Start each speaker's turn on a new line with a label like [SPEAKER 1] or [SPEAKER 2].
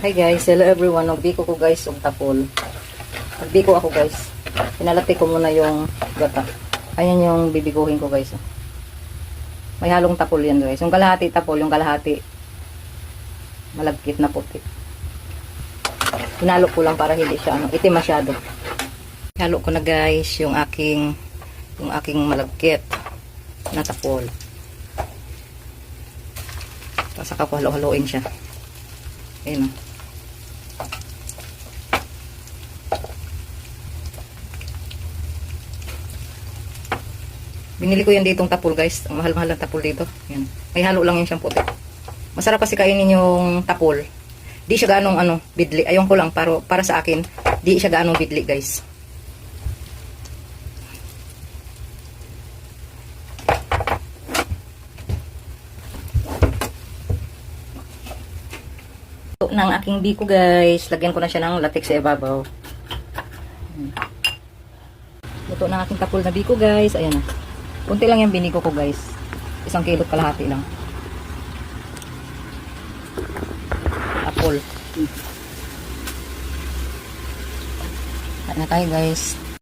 [SPEAKER 1] Hi guys, hello everyone. Nagbiko ko guys yung tapol. Nagbiko ako guys. Pinalati ko muna yung gata. Ayan yung bibiguhin ko guys. May halong tapol yan guys. Yung kalahati tapol, yung kalahati malagkit na puti. Hinalo ko lang para hindi siya ano, itim masyado. Halo ko na guys yung aking yung aking malagkit na tapol. Tapos saka ko halo-haloin siya. Ayun oh. Binili ko yan ditong tapol guys. Ang mahal-mahal ng tapol dito. Yan. May halo lang yung siyang puti. Masarap kasi kainin yung tapol. Di siya ganong ano, bidli. Ayun ko lang para, para sa akin, di siya ganong bidli guys. Ng aking biko guys. Lagyan ko na siya ng latex sa ibabaw. Luto ng aking tapol na biko guys. Ayan na. Kunti lang yung biniko ko guys. Isang kilo kalahati lang. Apple. Kain na tayo guys.